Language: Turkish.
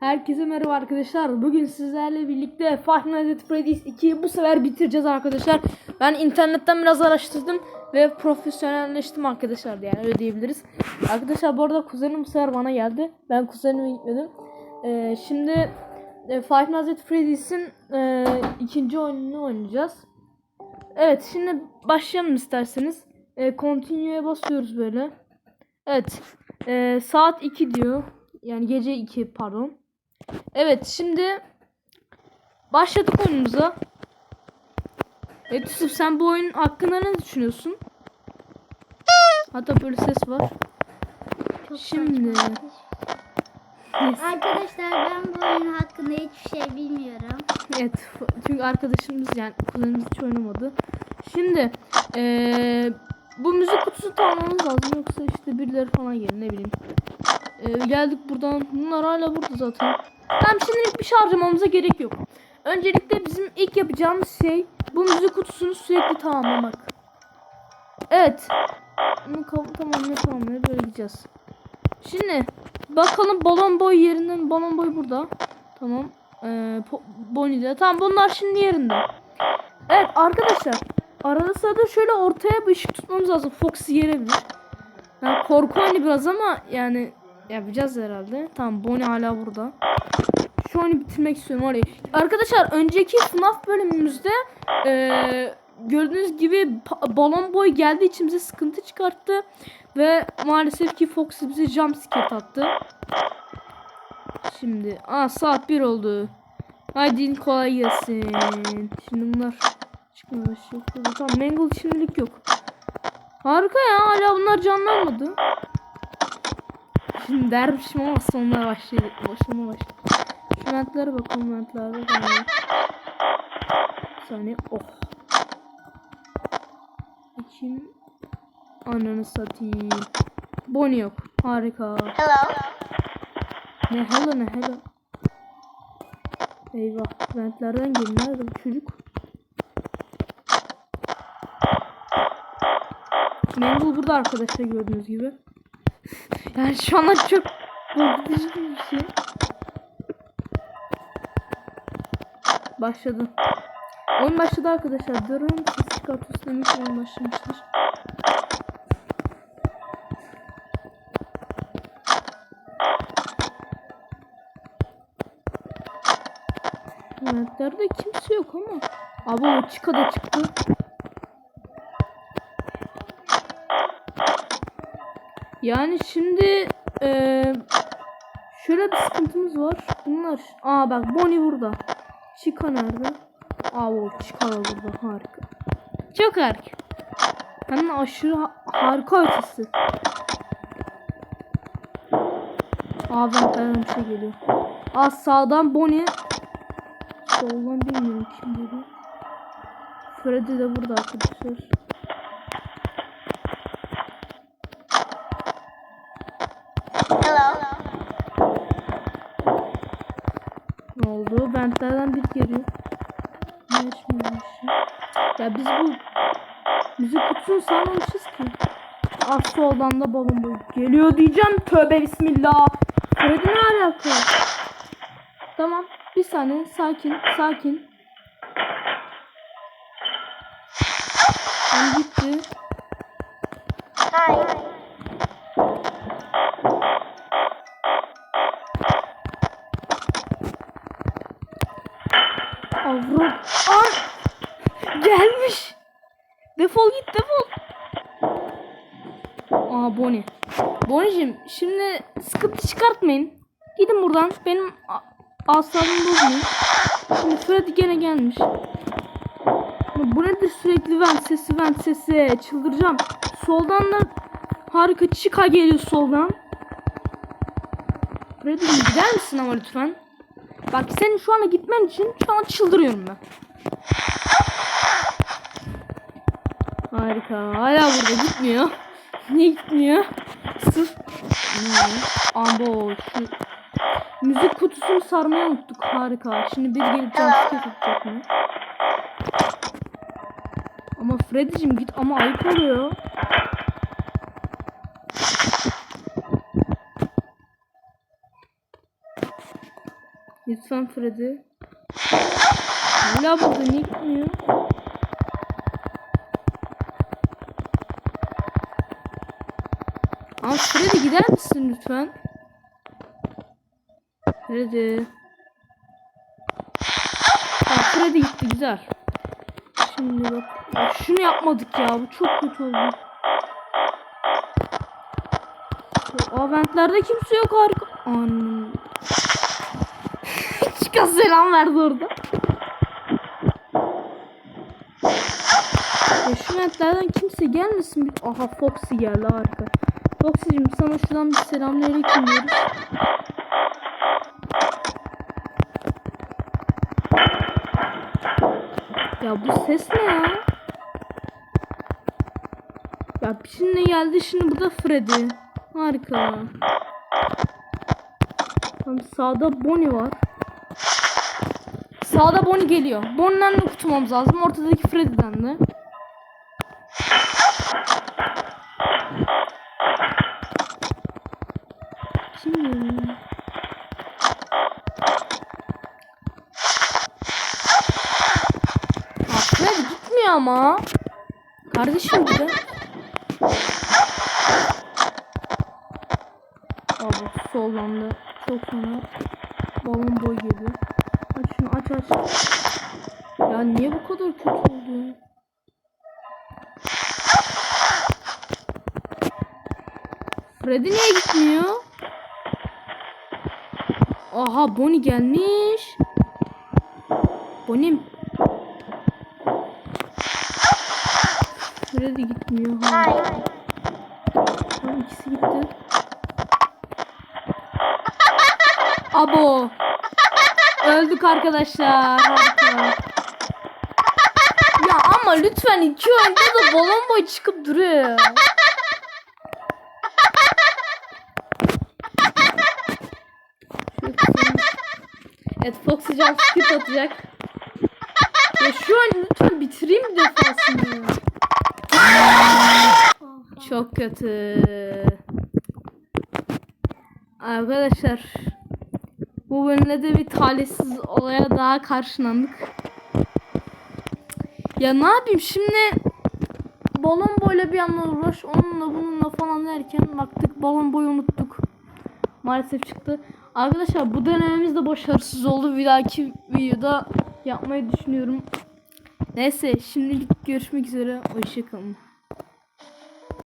Herkese merhaba arkadaşlar. Bugün sizlerle birlikte Five Nights Freddy's 2'yi bu sefer bitireceğiz arkadaşlar. Ben internetten biraz araştırdım ve profesyonelleştim arkadaşlar yani öyle diyebiliriz. Arkadaşlar bu arada kuzenim bu sefer bana geldi. Ben kuzenime gitmedim. Ee, şimdi e, Five Nights Freddy's'in e, ikinci oyununu oynayacağız. Evet şimdi başlayalım isterseniz. E, continue'ya basıyoruz böyle. Evet. e, saat 2 diyor. Yani gece 2 pardon. Evet şimdi başladık oyunumuza. Evet Yusuf sen bu oyun hakkında ne düşünüyorsun? Hatta böyle ses var. Çok Şimdi. Neyse. Arkadaşlar ben bu oyun hakkında hiçbir şey bilmiyorum. Evet çünkü arkadaşımız yani kuzenimiz hiç oynamadı. Şimdi eee, bu müzik kutusunu tamamlamamız lazım yoksa işte birileri falan gelir ne bileyim. Eee, geldik buradan. Bunlar hala burada zaten. Tamam şimdilik bir şey gerek yok. Öncelikle bizim ilk yapacağımız şey bu müzik kutusunu sürekli tamamlamak. Evet. Bunu tamamlaya tamamlaya böyle gideceğiz. Şimdi bakalım balon boy yerinden balon boy burada. Tamam. Ee, Bonnie'de. Tamam bunlar şimdi yerinde. Evet arkadaşlar. Arada sırada şöyle ortaya bir ışık tutmamız lazım. Foxy gelebilir. Yani korku oyunu biraz ama yani yapacağız herhalde. Tamam Bonnie hala burada. Şu oyunu bitirmek istiyorum orayı. Arkadaşlar önceki FNAF bölümümüzde eee, gördüğünüz gibi balon boy geldi içimize sıkıntı çıkarttı. Ve maalesef ki Foxy bize jumpscare attı. Şimdi aa saat 1 oldu. Haydi kolay gelsin. Şimdi bunlar çıkmaya başlıyor. Tamam Mangle şimdilik yok. Harika ya hala bunlar canlanmadı. Şimdi dermişim ama sonuna başlayacak. Başlama başlayacak. Şu ventlere bakalım ventlere bakalım. Saniye. Oh. Bakayım. Ananı satayım. Bonnie yok. Harika. Hello. Ne hello ne hello. Eyvah. Ventlerden gelin. Nerede bu çocuk? Mangle burada arkadaşlar gördüğünüz gibi. Yani şu anda çok korkutucu bir şey. Başladı. Oyun başladı arkadaşlar. Durun ses çıkartıyorsun oyun başlamıştır. Ventlerde kimse yok ama. Abi o Chica da çıktı. Yani şimdi eee şöyle bir sıkıntımız var. Bunlar. Aa bak Bonnie burada. Chica nerede? Aa o Chica da burada. Harika. Çok harika. Hem aşırı ha- harika ötesi. Aa ventlerden bir şey geliyor. Aa sağdan Bonnie. Soldan bilmiyorum kim geliyor. Freddy de burada arkadaşlar. Hello. Ne oldu? Ventlerden bir geliyor. Ya? Biz bu müzik kutusunu sanmamışız ki. Ah soldan da balon boyu geliyor diyeceğim. Tövbe bismillah. Freddy ne alaka? Tamam. Bir saniye. Sakin. Sakin. Ben gitti. Hi. Bonnie. Bonnie'cim şimdi sıkıntı çıkartmayın. Gidin buradan. Benim asabımı bozmayın. Şimdi Freddy gene gelmiş. Bu nedir sürekli vent sesi vent sesi. Çıldıracağım. Soldan da harika çıka geliyor soldan. Freddy'cim gider misin ama lütfen? Bak senin şu anda gitmen için şu an çıldırıyorum ben. Harika. Hala burada gitmiyor. Niye gitmiyor? Sırf. Ne? Ambo şu müzik kutusunu sarmayı unuttuk. Harika. Şimdi bir gelip jumpscare yapacak mı? Ama Freddy'cim git ama ayıp oluyor. Lütfen Freddy. Hala burada niye gitmiyor? Ama Freddy gider misin lütfen? Freddy. Ha Freddy gitti güzel. Şimdi bak. Şunu yapmadık ya. Bu çok kötü oldu. Aa ventlerde kimse yok harika. Anam. Çıkan selam verdi orada. Ya şu ventlerden kimse gelmesin. Aha Foxy geldi harika. Foxy'cim sana şuradan bir selamünaleyküm diyoruz. Ya bu ses ne ya? Ya şimdi geldi şimdi burada Freddy. Harika. Tam sağda Bonnie var. Sağda Bonnie geliyor. Bonnie'den de kurtulmamız lazım. Ortadaki Freddy'den de. Kim geliyor? Ha, Freddy gitmiyor ama. Kardeşim bir de. Abi sollandı. Çok fena. Balon boy geliyor. Aç şunu aç aç. Ya niye bu kadar kötü oldu? Freddy niye gitmiyor? Aha Bonnie gelmiş. Bonnie'm. Freddy gitmiyor. Ha. Tamam ikisi gitti. Abo. Öldük arkadaşlar. Harika. Ya ama lütfen iki oyunda da balon boy çıkıp duruyor. Evet Foxy Can skip atacak. Ya şu an lütfen bitireyim defasını. Çok kötü. Arkadaşlar bu bölümde de bir talihsiz olaya daha karşılandık. Ya ne yapayım şimdi balon boyla bir yandan uğraş onunla bununla falan derken baktık balon boyu unuttuk. Maalesef çıktı. Arkadaşlar bu denememiz de başarısız oldu. Bir dahaki videoda yapmayı düşünüyorum. Neyse şimdilik görüşmek üzere. Hoşçakalın.